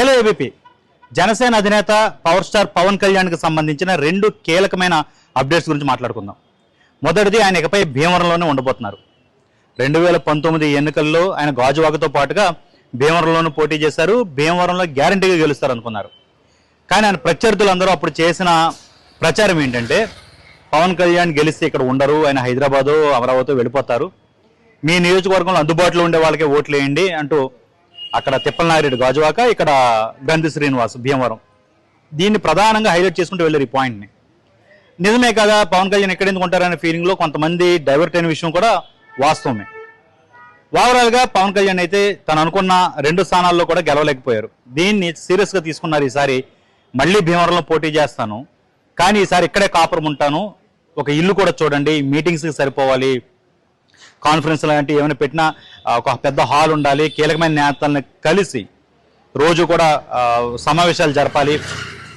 Hello ABP. Janasena అధినేత power star Pawan కళ్యాణ్కి సంబంధించిన రెండు కీలకమైన అప్డేట్స్ గురించి మాట్లాడుకుందాం. మొదటిది ఆయన ఇకపై భీమవరంలోనే ఉండబోతున్నారు. రెండు వేల పంతొమ్మిది ఎన్నికల్లో ఆయన గాజువాకతో పాటుగా భీమవరంలోనూ పోటీ చేశారు. భీమవరంలో గ్యారంటీగా గెలుస్తారు అనుకున్నారు కానీ ఆయన ప్రత్యర్థులందరూ అప్పుడు చేసిన ప్రచారం ఏంటంటే పవన్ కళ్యాణ్ గెలిస్తే ఇక్కడ ఉండరు ఆయన హైదరాబాదు అమరావతి వెళ్ళిపోతారు. మీ నియోజకవర్గంలో అందుబాటులో ఉండే వాళ్ళకే ఓట్లు వేయండి అంటూ అక్కడ తిప్పలనాగిరెడ్డి గాజువాక ఇక్కడ గంధి శ్రీనివాస్ భీమవరం. దీన్ని ప్రధానంగా హైలైట్ చేసుకుంటూ వెళ్ళారు ఈ పాయింట్ని నిజమే కదా పవన్ కళ్యాణ్ ఎక్కడ ఎందుకు ఉంటారనే ఫీలింగ్లో కొంతమంది డైవర్ట్ అయిన విషయం కూడా వాస్తవమే. ఓవరాల్గా పవన్ కళ్యాణ్ అయితే తను అనుకున్న రెండు స్థానాల్లో కూడా గెలవలేకపోయారు. దీన్ని సీరియస్గా తీసుకున్నారు ఈసారి మళ్ళీ భీమవరంలో పోటీ చేస్తాను. కానీ ఈసారి ఇక్కడే కాపురం ఉంటాను. ఒక ఇల్లు కూడా చూడండి మీటింగ్స్కి సరిపోవాలి కాన్ఫరెన్స్ లాంటి ఏమైనా పెట్టినా ఒక పెద్ద హాల్ ఉండాలి కీలకమైన నేతలను కలిసి రోజు కూడా సమావేశాలు జరపాలి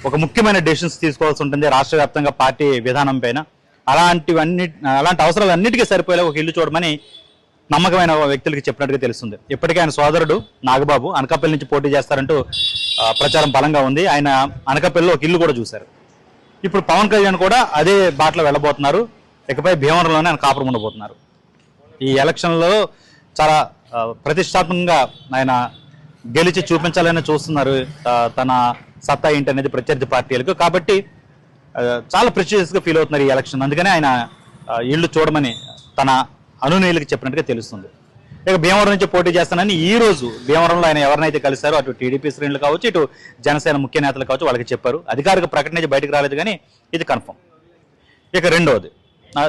ఒక ముఖ్యమైన డెసిషన్స్ తీసుకోవాల్సి ఉంటుంది రాష్ట్ర వ్యాప్తంగా పార్టీ విధానం పైన. అలాంటివన్నీ అలాంటి అవసరాలు అన్నిటికీ సరిపోయేలా ఒక ఇల్లు చూడమని నమ్మకమైన వ్యక్తులకి చెప్పినట్టుగా తెలుస్తుంది. ఇప్పటికే ఆయన సోదరుడు నాగబాబు అనకాపల్లి నుంచి పోటీ చేస్తారంటూ ప్రచారం బలంగా ఉంది. ఆయన అనకాపల్లిలో ఒక ఇల్లు కూడా చూశారు. ఇప్పుడు పవన్ కళ్యాణ్ కూడా అదే బాటలో వెళ్ళబోతున్నారు. ఇకపై భీమవరంలోనే ఆయన కాపురం ఉండబోతున్నారు. ఈ ఎలక్షన్లో చాలా ప్రతిష్టాత్మకంగా ఆయన గెలిచి చూపించాలని చూస్తున్నారు తన సత్తా ఏంటి అనేది ప్రత్యర్థి పార్టీలకు. కాబట్టి చాలా ప్రెషియస్గా ఫీల్ అవుతున్నారు ఈ ఎలక్షన్. అందుకనే ఆయన ఇళ్ళు ఇల్లు చూడమని తన అనునీయులకు చెప్పినట్టుగా తెలుస్తుంది. ఇక భీమవరం నుంచి పోటీ చేస్తానని ఈ రోజు భీమవరంలో ఆయన ఎవరినైతే కలిశారో అటు టీడీపీ శ్రేణులు కావచ్చు ఇటు జనసేన ముఖ్య నేతలు కావచ్చు వాళ్ళకి చెప్పారు. అధికారిక ప్రకటన బయటకు రాలేదు కానీ ఇది కన్ఫర్మ్ ఇక రెండవది.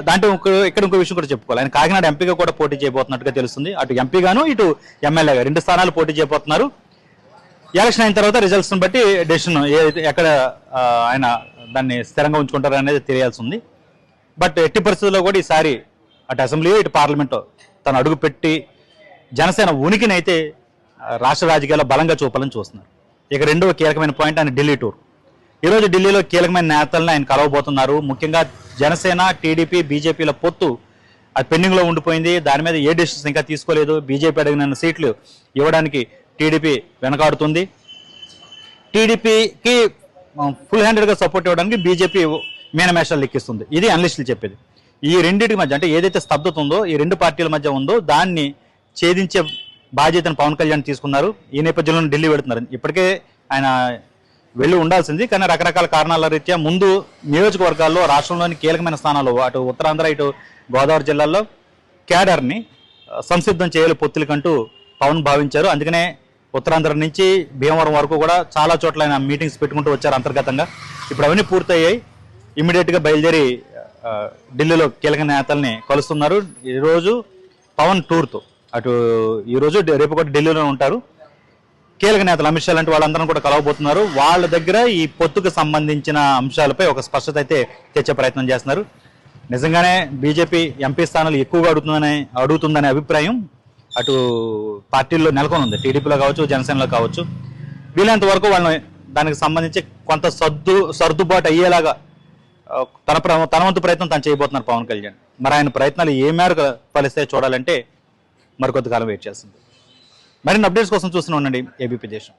దాంట్లో ఇంకో ఇక్కడ ఇంకో విషయం కూడా చెప్పుకోవాలి. ఆయన కాకినాడ ఎంపీగా కూడా పోటీ చేయబోతున్నట్టుగా తెలుస్తుంది. అటు ఎంపీగాను ఇటు ఎమ్మెల్యేగా రెండు స్థానాలు పోటీ చేయబోతున్నారు. ఎలక్షన్ అయిన తర్వాత రిజల్ట్స్ని బట్టి డెసిషన్ ఎక్కడ ఆయన దాన్ని స్థిరంగా ఉంచుకుంటారు అనేది తెలియాల్సి ఉంది బట్ ఎట్టి పరిస్థితుల్లో కూడా ఈసారి అటు అసెంబ్లీ ఇటు పార్లమెంటు తను అడుగు పెట్టి జనసేన ఉనికిని అయితే రాష్ట్ర రాజకీయాల్లో బలంగా చూపాలని చూస్తున్నారు. ఇక రెండవ కీలకమైన పాయింట్ ఆయన ఢిల్లీ టూర్. ఈరోజు ఢిల్లీలో కీలకమైన నేతలను ఆయన కలవబోతున్నారు. ముఖ్యంగా జనసేన టీడీపీ బీజేపీల పొత్తు అది పెండింగ్లో ఉండిపోయింది. దాని మీద ఏ డిసిషన్స్ ఇంకా తీసుకోలేదు. బీజేపీ అడిగిన సీట్లు ఇవ్వడానికి టీడీపీ వెనకాడుతుంది. టీడీపీకి ఫుల్ హ్యాండెడ్గా సపోర్ట్ ఇవ్వడానికి బీజేపీ మేనమేషాలు లెక్కిస్తుంది. ఇది అనలిస్టులు చెప్పేది. ఈ రెండింటి మధ్య అంటే ఏదైతే స్తబ్దత ఉందో ఈ రెండు పార్టీల మధ్య ఉందో దాన్ని ఛేదించే బాధ్యతను పవన్ కళ్యాణ్ తీసుకున్నారు. ఈ నేపథ్యంలో ఢిల్లీ పెడుతున్నారు ఇప్పటికే ఆయన వెళ్ళి ఉండాల్సింది. కానీ రకరకాల కారణాల రీత్యా ముందు నియోజకవర్గాల్లో రాష్ట్రంలోని కీలకమైన స్థానాలు అటు ఉత్తరాంధ్ర ఇటు గోదావరి జిల్లాల్లో క్యాడర్ని సంసిద్ధం చేయాలి పొత్తులకంటూ పవన్ భావించారు. అందుకనే ఉత్తరాంధ్ర నుంచి భీమవరం వరకు కూడా చాలా చోట్ల ఆయన మీటింగ్స్ పెట్టుకుంటూ వచ్చారు అంతర్గతంగా. ఇప్పుడు అవన్నీ పూర్తయ్యాయి. ఇమీడియట్గా బయలుదేరి ఢిల్లీలో కీలక నేతల్ని కలుస్తున్నారు. ఈరోజు పవన్ టూర్తో. అటు ఈరోజు రేపు కూడా ఢిల్లీలో ఉంటారు. కీలక నేతలు అమిత్ షా లాంటి వాళ్ళందరం కూడా కలవబోతున్నారు. వాళ్ళ దగ్గర ఈ పొత్తుకు సంబంధించిన అంశాలపై ఒక స్పష్టత అయితే తెచ్చే ప్రయత్నం చేస్తున్నారు. నిజంగానే బీజేపీ ఎంపీ స్థానాలు ఎక్కువగా అడుగుతుందనే అడుగుతుందనే అభిప్రాయం అటు పార్టీల్లో నెలకొని ఉంది టీడీపీలో కావచ్చు జనసేనలో కావచ్చు. వీలైనంత వరకు వాళ్ళని దానికి సంబంధించి కొంత సర్దు సర్దుబాటు అయ్యేలాగా తన ప్ర- తన వంతు ప్రయత్నం తను చేయబోతున్నారు పవన్ కళ్యాణ్. మరి ఆయన ప్రయత్నాలు ఏ మేరకు ఫలిస్తే చూడాలంటే మరికొద్ది కాలం వెయిట్ చేస్తుంది. మరిన్ని అప్డేట్స్ కోసం చూస్తూనే ఉండండి. ఏబీపీ దేశం.